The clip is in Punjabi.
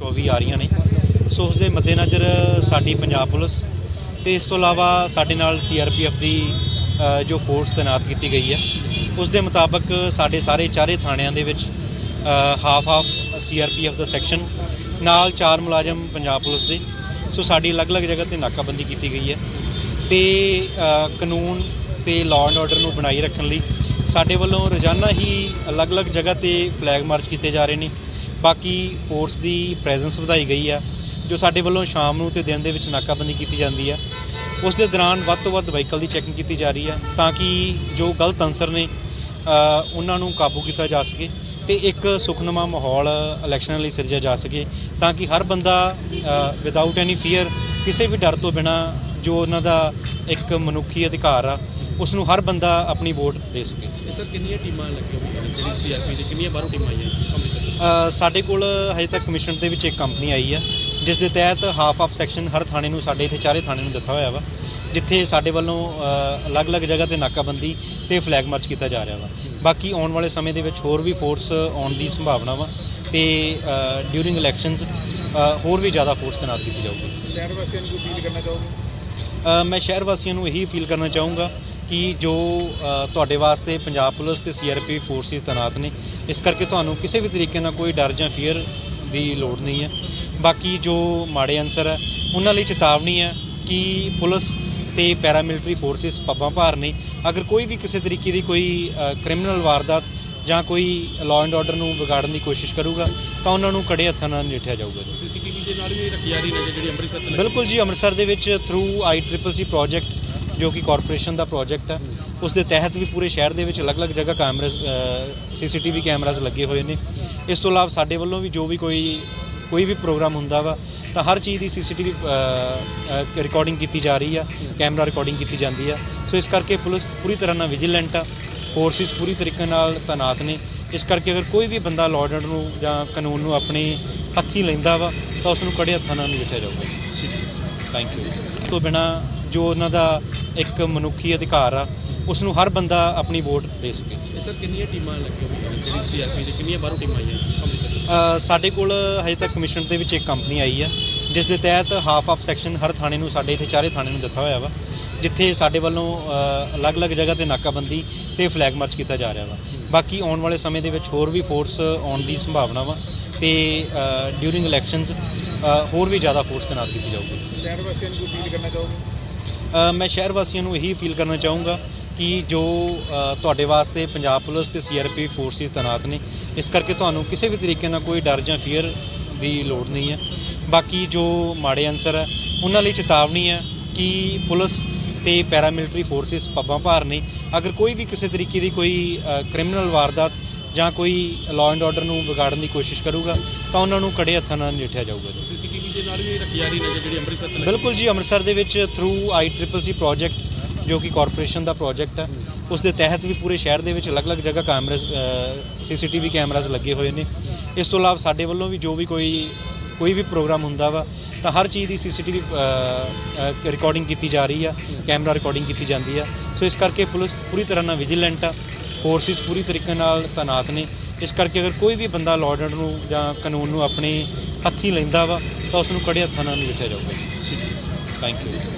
24 ਆ ਰਹੀਆਂ ਨੇ। ਸੋ ਉਸ ਦੇ ਮੱਦੇਨਜ਼ਰ ਸਾਡੀ ਪੰਜਾਬ ਪੁਲਿਸ ਤੇ ਇਸ ਤੋਂ ਇਲਾਵਾ ਸਾਡੇ ਨਾਲ ਸੀਆਰਪੀਐਫ ਦੀ ਜੋ ਫੋਰਸ ਤੈਨਾਤ ਕੀਤੀ ਗਈ ਹੈ ਉਸ ਦੇ ਮੁਤਾਬਕ ਸਾਡੇ ਸਾਰੇ ਚਾਰੇ ਥਾਣਿਆਂ ਦੇ ਵਿੱਚ ਹਾਫ ਹਾਫ ਸੀਆਰਪੀਐਫ ਦਾ ਸੈਕਸ਼ਨ ਨਾਲ ਚਾਰ ਮੁਲਾਜ਼ਮ ਪੰਜਾਬ ਪੁਲਿਸ ਦੇ। ਸੋ ਸਾਡੀ ਅਲੱਗ-ਅਲੱਗ ਜਗ੍ਹਾ ਤੇ ਨਾਕਾਬੰਦੀ ਕੀਤੀ ਗਈ ਹੈ ਤੇ ਕਾਨੂੰਨ ਤੇ ਲਾਅ ਐਂਡ ਆਰਡਰ ਨੂੰ ਬਣਾਈ ਰੱਖਣ ਲਈ ਸਾਡੇ ਵੱਲੋਂ ਰੋਜ਼ਾਨਾ ਹੀ ਅਲੱਗ-ਅਲੱਗ ਜਗ੍ਹਾ ਤੇ ਫਲੈਗ ਮਾਰਚ ਕੀਤੇ ਜਾ ਰਹੇ ਨੇ। ਬਾਕੀ ਫੋਰਸ ਦੀ ਪ੍ਰੈਜ਼ੈਂਸ ਵਧਾਈ ਗਈ ਆ, ਜੋ ਸਾਡੇ ਵੱਲੋਂ ਸ਼ਾਮ ਨੂੰ ਤੇ ਦਿਨ ਦੇ ਵਿੱਚ ਨਾਕਾਬੰਦੀ ਕੀਤੀ ਜਾਂਦੀ ਆ। ਉਸ ਦੇ ਦੌਰਾਨ ਵੱਧ ਤੋਂ ਵੱਧ ਵਹੀਕਲ ਦੀ ਚੈਕਿੰਗ ਕੀਤੀ ਜਾ ਰਹੀ ਆ, ਤਾਂ ਕਿ ਜੋ ਗਲਤ ਅਨਸਰ ਨੇ ਉਹਨਾਂ ਨੂੰ ਕਾਬੂ ਕੀਤਾ ਜਾ ਸਕੇ ਤੇ ਇੱਕ ਸੁਖਨਮਾ ਮਾਹੌਲ ਇਲੈਕਸ਼ਨਾਂ ਲਈ ਸਿਰਜਿਆ ਜਾ ਸਕੇ, ਤਾਂ ਕਿ ਹਰ ਬੰਦਾ ਵਿਦਆਊਟ ਐਨੀ ਫੀਅਰ ਕਿਸੇ ਵੀ ਡਰ ਤੋਂ ਬਿਨਾ ਜੋ ਉਹਨਾਂ ਦਾ ਇੱਕ ਮਨੁੱਖੀ ਅਧਿਕਾਰ ਆ, ਉਸ ਨੂੰ ਹਰ ਬੰਦਾ ਆਪਣੀ ਵੋਟ ਦੇ ਸਕੇ। ਸਰ ਕਿੰਨੀਆਂ ਟੀਮਾਂ ਲੱਗੀਆਂ ਹੋਈਆਂ ਜਿਹੜੀ ਸੀਆਰਪੀ ਦੀ ਕਿੰਨੀਆਂ ਬਾਹਰੋਂ ਟੀਮਾਂ ਆਈਆਂ ਸਾਡੇ ਕੋਲ ਹਜੇ ਤੱਕ ਕਮਿਸ਼ਨ ਦੇ ਵਿੱਚ ਇੱਕ ਕੰਪਨੀ ਆਈ ਹੈ ਜਿਸ ਦੇ ਤਹਿਤ ਹਾਫ ਆਫ ਸੈਕਸ਼ਨ ਹਰ ਥਾਣੇ ਨੂੰ ਸਾਡੇ ਇੱਥੇ ਚਾਰੇ ਥਾਣੇ ਨੂੰ ਦਿੱਤਾ ਹੋਇਆ ਵਾ ਜਿੱਥੇ ਸਾਡੇ ਵੱਲੋਂ ਅਲੱਗ-ਅਲੱਗ ਜਗ੍ਹਾ ਤੇ ਨਾਕਾਬੰਦੀ ਤੇ ਫਲੈਗ ਮਾਰਚ ਕੀਤਾ ਜਾ ਰਿਹਾ ਵਾ। ਬਾਕੀ ਆਉਣ ਵਾਲੇ ਸਮੇਂ ਦੇ ਵਿੱਚ ਹੋਰ ਵੀ ਫੋਰਸ ਆਉਣ ਦੀ ਸੰਭਾਵਨਾ ਵਾ ਤੇ ਡਿਊਰਿੰਗ ਇਲੈਕਸ਼ਨਸ ਹੋਰ ਵੀ ਜ਼ਿਆਦਾ ਫੋਰਸ ਤੈਨਾਤ ਕੀਤੀ ਜਾਊਗੀ। ਸ਼ਹਿਰ ਵਾਸੀਆਂ ਨੂੰ ਅਪੀਲ ਕਰਨਾ ਚਾਹੋਗੇ? ਮੈਂ ਸ਼ਹਿਰ ਵਾਸੀਆਂ ਨੂੰ ਇਹੀ ਅਪੀਲ ਕਰਨਾ ਚਾਹੂੰਗਾ ਕਿ ਜੋ ਤੁਹਾਡੇ ਵਾਸਤੇ ਪੰਜਾਬ ਪੁਲਿਸ ਤੇ ਸੀਆਰਪੀ ਫੋਰਸਿਸ ਤੈਨਾਤ ਨੇ ਇਸ ਕਰਕੇ ਤੁਹਾਨੂੰ ਕਿਸੇ ਵੀ ਤਰੀਕੇ ਨਾਲ ਕੋਈ ਡਰ ਜਾਂ ਫੀਅਰ ਦੀ ਲੋੜ ਨਹੀਂ ਹੈ। ਬਾਕੀ ਜੋ ਮਾੜੇ ਅਨਸਰ ਹੈ ਉਹਨਾਂ ਲਈ ਚੇਤਾਵਨੀ ਹੈ ਕਿ ਪੁਲਿਸ ਤੇ ਪੈਰਾਮਿਲਟਰੀ ਫੋਰਸਿਸ ਪੱਬਾਂ ਭਾਰ ਨੇ। ਅਗਰ ਕੋਈ ਵੀ ਕਿਸੇ ਤਰੀਕੇ ਦੀ ਕੋਈ ਕ੍ਰਿਮੀਨਲ ਵਾਰਦਾਤ ਜਾਂ ਕੋਈ ਲਾਅ ਐਂਡ ਆਰਡਰ ਨੂੰ ਵਿਗਾੜਨ ਦੀ ਕੋਸ਼ਿਸ਼ ਕਰੂਗਾ ਤਾਂ ਉਹਨਾਂ ਨੂੰ ਕੜੇ ਹੱਥਾਂ ਨਾਲ ਨਜਿੱਠਿਆ ਜਾਊਗਾ ਜੀ। ਸੀਸੀਟੀਵੀ ਦੇ ਨਾਲ ਵੀ ਰੱਖੀ ਜਾ ਰਹੀ ਨੇ ਜਿਹੜੀ ਅੰਮ੍ਰਿਤਸਰ। ਬਿਲਕੁਲ ਜੀ ਅੰਮ੍ਰਿਤਸਰ ਦੇ ਵਿੱਚ ਥਰੂ ਆਈਟ੍ਰਿਪਲ ਪ੍ਰੋਜੈਕਟ ਜੋ ਕਿ ਕਾਰਪੋਰੇਸ਼ਨ ਦਾ ਪ੍ਰੋਜੈਕਟ ਹੈ ਉਸ ਦੇ ਤਹਿਤ ਵੀ ਪੂਰੇ ਸ਼ਹਿਰ ਦੇ ਵਿੱਚ ਅਲੱਗ-ਅਲੱਗ ਜਗ੍ਹਾ ਕੈਮਰਾਸ ਸੀਸੀਟੀਵੀ ਕੈਮਰਾਸ ਲੱਗੇ ਹੋਏ ਨੇ। ਇਸ ਤੋਂ ਇਲਾਵਾ ਸਾਡੇ ਵੱਲੋਂ ਵੀ ਜੋ ਵੀ ਕੋਈ ਕੋਈ ਵੀ ਪ੍ਰੋਗਰਾਮ ਹੁੰਦਾ ਵਾ ਤਾਂ ਹਰ ਚੀਜ਼ ਦੀ ਸੀਸੀਟੀਵੀ ਰਿਕਾਰਡਿੰਗ ਕੀਤੀ ਜਾ ਰਹੀ ਆ ਕੈਮਰਾ ਰਿਕਾਰਡਿੰਗ ਕੀਤੀ ਜਾਂਦੀ ਆ। ਸੋ ਇਸ ਕਰਕੇ ਪੁਲਿਸ ਪੂਰੀ ਤਰ੍ਹਾਂ ਨਾਲ ਵਿਜੀਲੈਂਟ ਆ ਫੋਰਸਿਸ ਪੂਰੀ ਤਰੀਕੇ ਨਾਲ ਤੈਨਾਤ ਨੇ। ਇਸ ਕਰਕੇ ਅਗਰ ਕੋਈ ਵੀ ਬੰਦਾ ਲਾਅ ਨੂੰ ਜਾਂ ਕਾਨੂੰਨ ਨੂੰ ਆਪਣੇ ਹੱਥੀਂ ਲੈਂਦਾ ਵਾ ਤਾਂ ਉਸ ਨੂੰ ਕੜੇ ਹੱਥਾਂ ਨਾਲ ਨਜਿੱਠਿਆ ਜਾਊਗਾ। ਥੈਂਕ ਯੂ ਤੋਂ ਬਿਨਾ ਜੋ ਉਹਨਾਂ ਦਾ ਇੱਕ ਮਨੁੱਖੀ ਅਧਿਕਾਰ ਆ ਉਸ ਨੂੰ ਹਰ ਬੰਦਾ ਆਪਣੀ ਵੋਟ ਦੇ ਸਕੇ। ਸਰ ਕਿੰਨੀਆਂ ਟੀਮਾਂ ਲੱਗੀਆਂ ਹੋਈਆਂ ਜਿਹੜੀ ਸੀਆਰਪੀ ਦੀ? ਕਿੰਨੀਆਂ ਬਾਹਰੋਂ ਟੀਮਾਂ ਆਈਆਂ ਅੰਮ੍ਰਿਤਸਰ ਅ, ਸਾਡੇ ਕੋਲ ਹਜੇ ਤੱਕ ਕਮਿਸ਼ਨ ਦੇ ਵਿੱਚ ਇੱਕ ਕੰਪਨੀ ਆਈ ਹੈ ਜਿਸ ਦੇ ਤਹਿਤ ਹਾਫ ਆਫ ਸੈਕਸ਼ਨ ਹਰ ਥਾਣੇ ਨੂੰ ਸਾਡੇ ਇੱਥੇ ਚਾਰੇ ਥਾਣੇ ਨੂੰ ਦਿੱਤਾ ਹੋਇਆ ਵਾ ਜਿੱਥੇ ਸਾਡੇ ਵੱਲੋਂ ਅ, ਅਲੱਗ-ਅਲੱਗ ਜਗ੍ਹਾ ਤੇ ਨਾਕਾਬੰਦੀ ਤੇ ਫਲੈਗ ਮਾਰਚ ਕੀਤਾ ਜਾ ਰਿਹਾ ਵਾ। ਬਾਕੀ ਆਉਣ ਵਾਲੇ ਸਮੇਂ ਦੇ ਵਿੱਚ ਹੋਰ ਵੀ ਫੋਰਸ ਆਉਣ ਦੀ ਸੰਭਾਵਨਾ ਵਾ ਤੇ ਡਿਊਰਿੰਗ ਇਲੈਕਸ਼ਨਸ ਹੋਰ ਵੀ ਜ਼ਿਆਦਾ ਫੋਰਸ ਤੈਨਾਤ ਕੀਤੀ ਜਾਊਗੀ। ਸ਼ਹਿਰ ਵਾਸੀਆਂ ਨੂੰ ਅਪੀਲ ਕਰਨਾ ਚਾਹੋਗੇ? ਮੈਂ ਸ਼ਹਿਰ ਵਾਸੀਆਂ ਨੂੰ ਇਹੀ ਅਪੀਲ ਕਰਨਾ ਚਾਹੂੰਗਾ ਕਿ ਜੋ ਤੁਹਾਡੇ ਵਾਸਤੇ ਪੰਜਾਬ ਪੁਲਿਸ ਤੇ ਸੀਆਰਪੀ ਫੋਰਸਿਸ ਤੈਨਾਤ ਨੇ, ਇਸ ਕਰਕੇ ਤੁਹਾਨੂੰ ਕਿਸੇ ਵੀ ਤਰੀਕੇ ਨਾਲ ਕੋਈ ਡਰ ਜਾਂ ਫੀਅਰ ਦੀ ਲੋੜ ਨਹੀਂ ਹੈ। ਬਾਕੀ ਜੋ ਮਾੜੇ ਅਨਸਰ ਹੈ, ਉਹਨਾਂ ਲਈ ਚੇਤਾਵਨੀ ਹੈ ਕਿ ਪੁਲਿਸ ਤੇ ਪੈਰਾਮਿਲਟਰੀ ਫੋਰਸਿਸ ਪੱਬਾਂ ਭਾਰ ਨੇ। ਅਗਰ ਕੋਈ ਵੀ ਕਿਸੇ ਤਰੀਕੇ ਦੀ ਕੋਈ ਕ੍ਰਿਮੀਨਲ ਵਾਰਦਾਤ ਜਾਂ ਕੋਈ ਲਾਅ ਐਂਡ ਆਰਡਰ ਨੂੰ ਵਿਗਾੜਨ ਦੀ ਕੋਸ਼ਿਸ਼ ਕਰੂਗਾ ਤਾਂ ਉਹਨਾਂ ਨੂੰ ਕੜੇ ਹੱਥਾਂ ਨਾਲ ਨਜਿੱਠਿਆ ਜਾਊਗਾ ਜੀ। ਸੀਸੀਟੀਵੀ ਦੇ ਨਾਲ ਵੀ ਰੱਖੀ ਜਾ ਰਹੀ ਨੇ ਜਿਹੜੀ ਅੰਮ੍ਰਿਤਸਰ ਤੋਂ ਲੱਗੀ। ਬਿਲਕੁਲ ਜੀ ਅੰਮ੍ਰਿਤਸਰ ਦੇ ਵਿੱਚ ਥਰੂ ਆਈਟ੍ਰਿਪਲ ਪ੍ਰੋਜੈਕਟ ਜੋ ਕਿ ਕਾਰਪੋਰੇਸ਼ਨ ਦਾ ਪ੍ਰੋਜੈਕਟ ਹੈ ਉਸ ਦੇ ਤਹਿਤ ਵੀ ਪੂਰੇ ਸ਼ਹਿਰ ਦੇ ਵਿੱਚ ਅਲੱਗ-ਅਲੱਗ ਜਗ੍ਹਾ ਕੈਮਰਾਸ ਸੀਸੀਟੀਵੀ ਕੈਮਰਾਸ ਲੱਗੇ ਹੋਏ ਨੇ। ਇਸ ਤੋਂ ਇਲਾਵਾ ਸਾਡੇ ਵੱਲੋਂ ਵੀ ਜੋ ਵੀ ਕੋਈ ਕੋਈ ਵੀ ਪ੍ਰੋਗਰਾਮ ਹੁੰਦਾ ਵਾ ਤਾਂ ਹਰ ਚੀਜ਼ ਦੀ ਸੀਸੀਟੀਵੀ ਰਿਕਾਰਡਿੰਗ ਕੀਤੀ ਜਾ ਰਹੀ ਆ ਕੈਮਰਾ ਰਿਕਾਰਡਿੰਗ ਕੀਤੀ ਜਾਂਦੀ ਆ। ਸੋ ਇਸ ਕਰਕੇ ਪੁਲਿਸ ਪੂਰੀ ਤਰ੍ਹਾਂ ਨਾਲ ਵਿਜੀਲੈਂਟ ਆ। ਫੋਰਸਿਸ ਪੂਰੀ ਤਰੀਕੇ ਨਾਲ ਤੈਨਾਤ ਨੇ। ਇਸ ਕਰਕੇ ਅਗਰ ਕੋਈ ਵੀ ਬੰਦਾ ਲਾਅ ਆਰਡਰ ਨੂੰ ਜਾਂ ਕਾਨੂੰਨ ਨੂੰ ਆਪਣੇ ਹੱਥੀਂ ਲੈਂਦਾ ਵਾ ਤਾਂ ਉਸ ਨੂੰ ਕੜੇ ਹੱਥਾਂ ਨਾਲ ਨਜਿੱਠਿਆ ਜਾਊਗਾ। Thank you